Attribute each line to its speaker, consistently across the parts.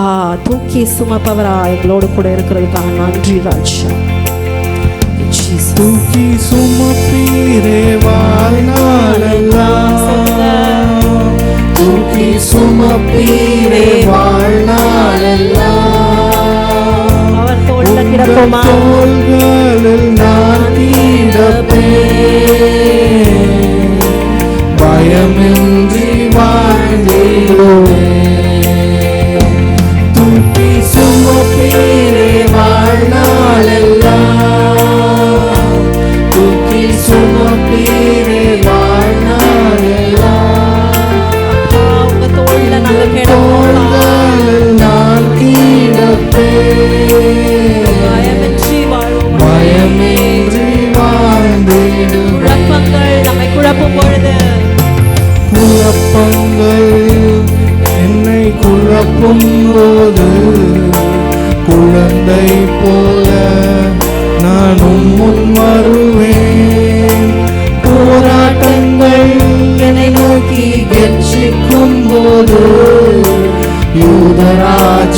Speaker 1: தூக்கி சுமப்பவரா எங்களோடு கூட இருக்கிறதுக்காக நன்றி ராஜா.
Speaker 2: தூக்கி சுமப்பீரே வாழ்நாளெல்லாம். தூக்கி சுமப்பீரே வாழ்நாளெல்லாம்.
Speaker 1: அவர் தோல்ல கிடப்போமா?
Speaker 2: தோள்களில் நான் கிடப்பேன் பயமின்றி வாழ்ந்திடுவேன்
Speaker 1: குழப்பும்
Speaker 2: போது குழந்தை போல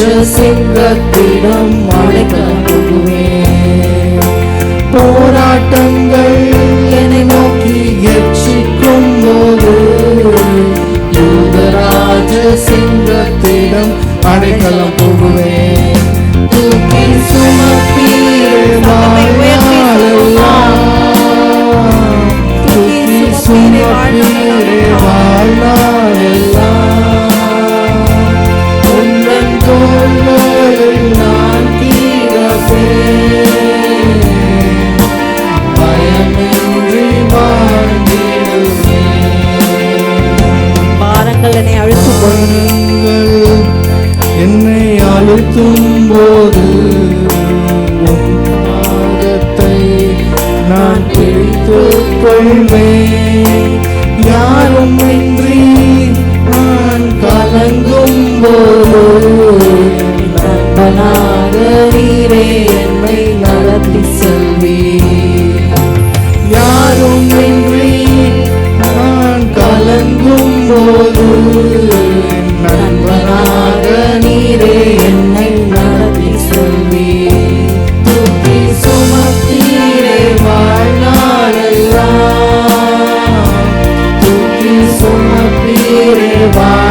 Speaker 2: யூதராஜ சிங்கத்திடம் அழைக்கப்படுவேன் போராட்டங்கள் என்னை நோக்கி எச்சிக்கும் போது யூதராஜ சிங்கத்திடம் அடைக்கலம்
Speaker 1: போகுவேன் என்னை
Speaker 2: என்னை அழுத்தும் இறைவா